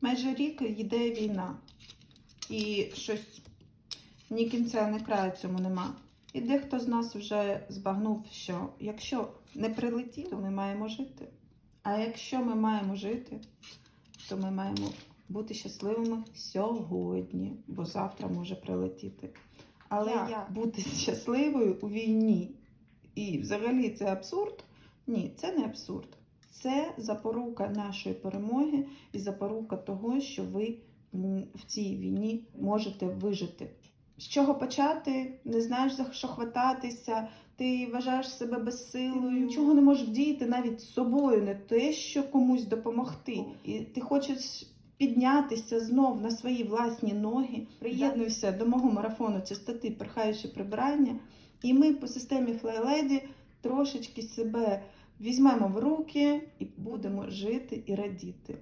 майже рік йде війна. І щось ні кінця, ні краю цьому нема. І дехто з нас вже збагнув, що якщо не прилетіло, ми маємо жити. А якщо ми маємо жити, то ми маємо бути щасливими сьогодні, бо завтра може прилетіти. Але Як? як бути щасливою у війні? І взагалі це абсурд? Ні, це не абсурд. Це запорука нашої перемоги і запорука того, що ви в цій війні можете вижити. З чого почати? Не знаєш за що хвататися, ти вважаєш себе безсилою, нічого не можеш вдіяти навіть з собою, не те, що комусь допомогти. І ти хочеш піднятися знов на свої власні ноги. Приєднуйся до мого марафону чистоти, перхаючи прибирання. І ми по системі FlyLady трошечки себе візьмемо в руки і будемо жити і радіти.